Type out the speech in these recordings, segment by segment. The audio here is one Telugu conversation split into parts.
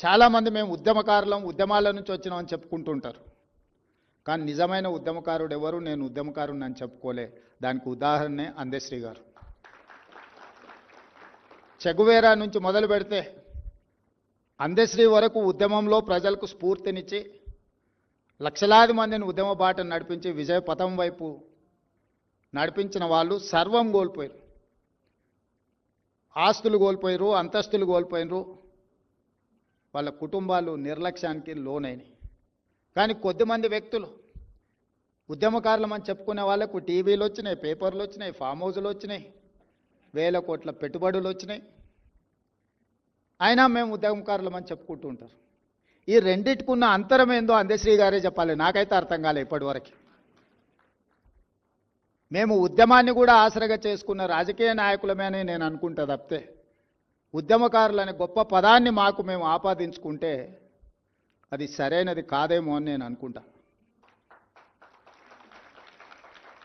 చాలామంది మేము ఉద్యమకారులం ఉద్యమాల నుంచి వచ్చినామని చెప్పుకుంటుంటారు. కానీ నిజమైన ఉద్యమకారుడు ఎవరు? నేను ఉద్యమకారుని అని చెప్పుకోలే. దానికి ఉదాహరణే అందశ్రీ గారు. చెగువేరా నుంచి మొదలు పెడితే అందశ్రీ వరకు ఉద్యమంలో ప్రజలకు స్ఫూర్తినిచ్చి లక్షలాది మందిని ఉద్యమ బాట నడిపించి విజయ పథం వైపు నడిపించిన వాళ్ళు సర్వం కోల్పోయారు ఆస్తులు కోల్పోయారు అంతస్తులు కోల్పోయినరు వాళ్ళ కుటుంబాలు నిర్లక్ష్యానికి లోనైనవి కానీ కొద్దిమంది వ్యక్తులు ఉద్యమకారులం అని చెప్పుకునే వాళ్ళకు టీవీలు వచ్చినాయి పేపర్లు వచ్చినాయి ఫామ్ హౌజులు వచ్చినాయి వేల కోట్ల పెట్టుబడులు వచ్చినాయి. అయినా మేము ఉద్యమకారులం అని చెప్పుకుంటూ ఉంటారు. ఈ రెండిటికున్న అంతరం ఏందో అందశ్రీ గారే చెప్పాలి. నాకైతే అర్థం కాలే ఇప్పటివరకు. మేము ఉద్యమాన్ని కూడా ఆసరగా చేసుకున్న రాజకీయ నాయకులమే అని నేను అనుకుంటా తప్పితే. ఉద్యమకారులు అనే గొప్ప పదాన్ని మాకు మేము ఆపాదించుకుంటే అది సరైనది కాదేమో అని నేను అనుకుంటా.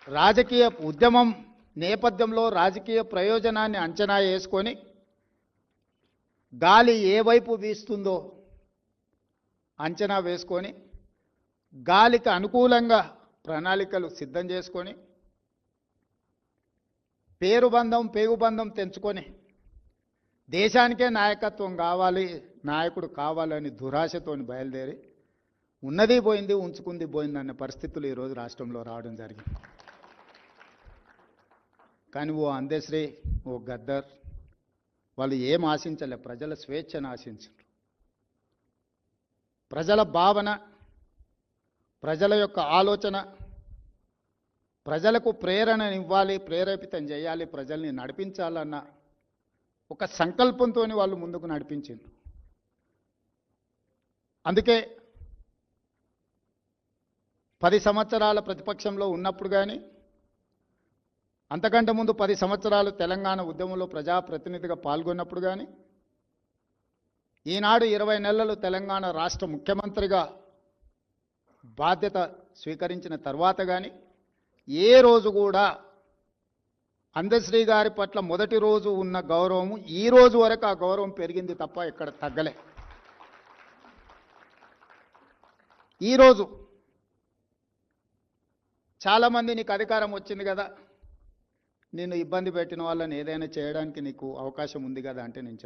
రాజకీయ ఉద్యమం నేపథ్యంలో రాజకీయ ప్రయోజనాన్ని అంచనా వేసుకొని గాలి ఏ వైపు వీస్తుందో అంచనా వేసుకొని గాలికి అనుకూలంగా ప్రణాళికలు సిద్ధం చేసుకొని పేరు బంధం తెంచుకొని దేశానికే నాయకత్వం కావాలి నాయకుడు కావాలని దురాశతోని బయలుదేరి ఉన్నది పోయింది ఉంచుకుంది పోయింది అనే పరిస్థితులు ఈరోజు రాష్ట్రంలో రావడం జరిగింది. కానీ ఓ అందశ్రీ ఓ గద్దర్ వాళ్ళు ఏం ఆశించలే ప్రజల స్వేచ్ఛను ఆశించారు ప్రజల భావన ప్రజల యొక్క ఆలోచన ప్రజలకు ప్రేరణనివ్వాలి ప్రేరేపితం చేయాలి ప్రజల్ని నడిపించాలన్న ఒక సంకల్పంతో వాళ్ళు ముందుకు నడిపించారు అందుకే పది సంవత్సరాల ప్రతిపక్షంలో ఉన్నప్పుడు కానీ అంతకంటే ముందు పది సంవత్సరాలు తెలంగాణ ఉద్యమంలో ప్రజాప్రతినిధిగా పాల్గొన్నప్పుడు కానీ ఈనాడు ఇరవై నెలలు తెలంగాణ రాష్ట్ర ముఖ్యమంత్రిగా బాధ్యత స్వీకరించిన తర్వాత కానీ ఏ రోజు కూడా అందశ్రీ గారి పట్ల మొదటి రోజు ఉన్న గౌరవం ఈ రోజు వరకు ఆ గౌరవం పెరిగింది తప్ప ఇక్కడ తగ్గలే. ఈరోజు చాలామంది నీకు అధికారం వచ్చింది కదా నిన్ను ఇబ్బంది పెట్టిన వాళ్ళని ఏదైనా చేయడానికి నీకు అవకాశం ఉంది కదా అంటే నేను చెప్తాను